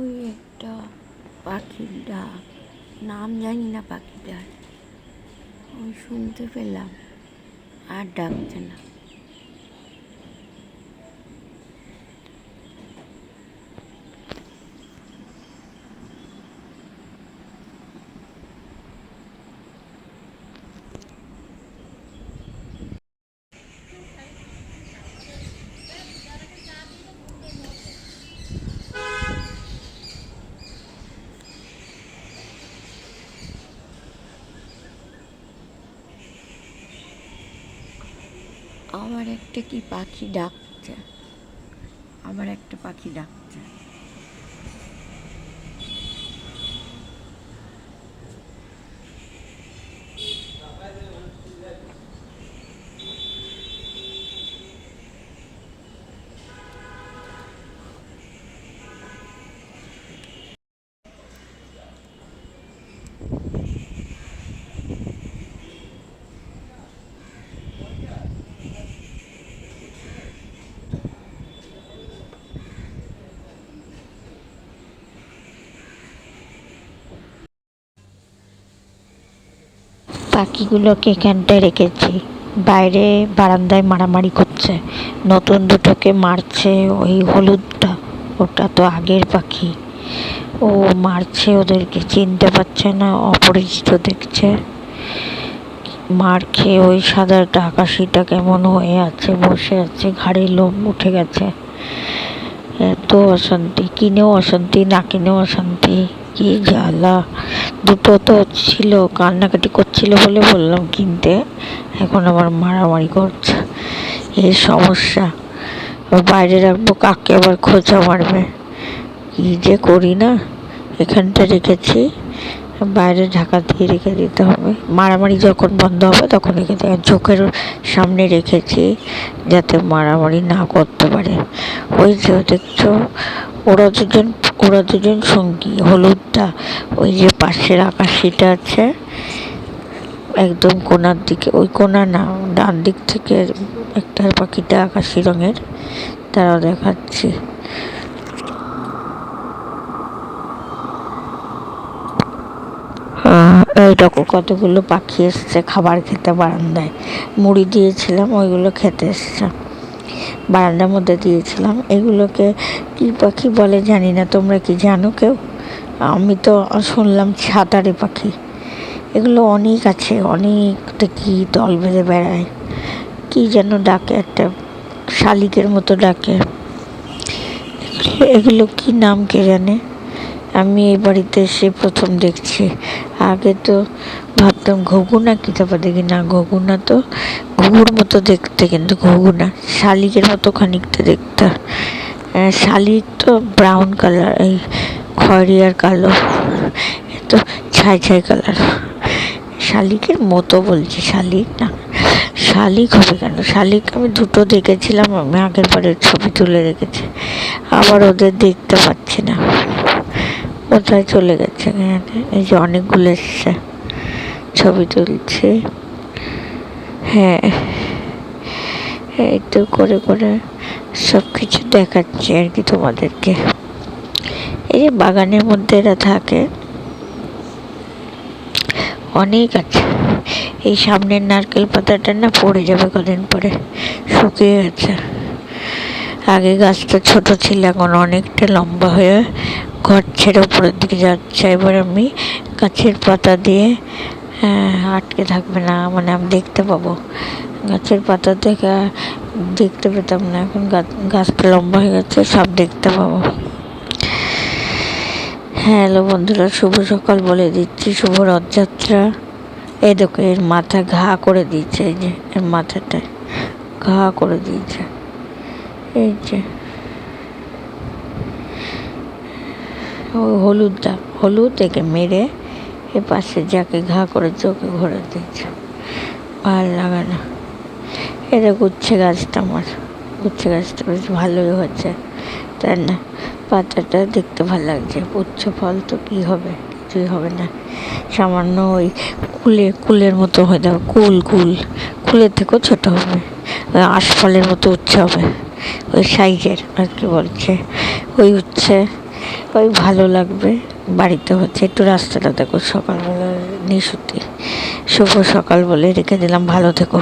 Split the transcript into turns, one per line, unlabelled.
ওই একটা পাখির ডাক। নাম জানি না পাখিটার। ওই শুনতে পেলাম। আর ডাকছে না। আবার একটা কি পাখি ডাকছে? আমার একটা পাখি ডাকছে।
পাখিগুলোকে এখানটায় রেখেছি। বাইরে বারান্দায় মারামারি করছে। নতুন দুটোকে মারছে ওই হলুদটা। ওটা তো আগের পাখি। ও মারছে ওদেরকে, চিনতে পারছে না, অপরিচিত দেখছে। মার খেয়ে ওই সাদাটা, আকাশিটা কেমন হয়ে আছে, বসে আছে, ঘাড়ে লোম উঠে গেছে। এত অশান্তি, কিনেও অশান্তি, না কিনেও অশান্তি, কি জ্বালা। দুটো তো ছিল, কান্নাকাটি করছিল বলে বললাম কিনতে, এখন আবার মারামারি করছে। এই সমস্যা। বাইরে রাখব কাকে আবার খোঁচা মারবে। কী যে করি না, এখানটা রেখেছি। বাইরে ঢাকা দিয়ে রেখে দিতে হবে। মারামারি যখন বন্ধ হবে, তখন রেখে দেয় চোখের সামনে রেখেছি যাতে মারামারি না করতে পারে। ওই যে দেখছ, ওরা দুজন ওরা দুজন সঙ্গী, হলুদটা, ওই যে পাশের আকাশিটা আছে, একদম কোনার দিকে, ওই কোনা না, ডান দিক থেকে একটা পাখিটা আকাশি রঙের, তারাও দেখাচ্ছি। এই দেখো কতগুলো পাখি এসছে, খাবার খেতে বারান্দায়। মুড়ি দিয়েছিলাম, ওইগুলো খেতে এসছে। বারান্দার মধ্যে দিয়েছিলাম। এগুলোকে কী পাখি বলে জানি না, তোমরা কি জানো কেউ? আমি তো শুনলাম ছাতারে পাখি। এগুলো অনেক আছে অনেক দেখি দল বেঁধে বেড়ায়। কী যেন ডাকে, একটা শালিকের মতো ডাকে। এগুলো কি নাম কে জানে? আমি এই বাড়িতে এসে প্রথম দেখছি। আগে তো ভাবতাম ঘুঘু না কি, তারপর দেখি না, ঘুঘু না তো ঘুঘুর মতো দেখতে কিন্তু ঘুঘু না, শালিকের মতো খানিকটা দেখতে। শালিক তো ব্রাউন কালার এই খয়েরি আর কালো তো ছাই ছাই কালার শালিকের মতো বলছি, শালিক না, শালিক হবে কেন? শালিক আমি দুটো দেখেছিলাম, আমি আগের বারের ছবি তুলে রেখেছি। আবার ওদের দেখতে পাচ্ছি না। কোথায় চলে গেছে এখানে? এই যে অনেকগুলো এসছে, ছবি তুলছে। হ্যাঁ এই তো করে করে সব কিছু দেখাচ্ছে আর কি তোমাদেরকে। এই যে বাগানের মধ্যে এরা থাকে, অনেক আছে। এই সামনের নারকেল পাতাটা না পড়ে যাবে কদিন পরে, শুকিয়ে গেছে। আগে গাছটা ছোট ছিল, এখন অনেকটা লম্বা হয়ে ঘর ছেড়ে উপরের দিকে যাচ্ছে। এবার আমি গাছের পাতা দিয়ে হ্যাঁ, আটকে থাকবে না মানে আমি দেখতে পাবো। গাছের পাতা থেকে দেখতে পেতাম না এখন গাছ- গাছটা লম্বা হয়ে গেছে সব দেখতে পাবো। হ্যালো বন্ধুরা শুভ সকাল বলে দিচ্ছি শুভ রথযাত্রা। এই দেখো এর মাথা ঘা করে দিয়েছে এই যে এর মাথাটায় ঘা করে দিয়েছে। এই যে ওই হলুদটা, হলুদ একে মেরে এ পাশে যাকে ঘা করেছে ওকে ঘোরা দিয়েছে। ভালো লাগে না। এটা গুচ্ছে গাছটা আমার। গুচ্ছে গাছটা বেশ ভালোই হচ্ছে তাই না? পাতাটা দেখতে ভালো লাগছে। উচ্চ ফল তো কী হবে? কিছুই হবে না। সামান্য ওই কুলে, কুলের মতো হয়ে যাবে। কুল কুল। কুলের থেকেও ছোটো হবে। ওই আশফলের মতো উচ্ছে হবে। ওই সাইজের, আর কি বলছে? ওই উচ্ছে ওই ভালো লাগবে। বাড়িতে হচ্ছে একটু রাস্তাটা দেখো, সকালবেলা নিশুতি শুভ সকাল বলে রেখে দিলাম, ভালো থেকো।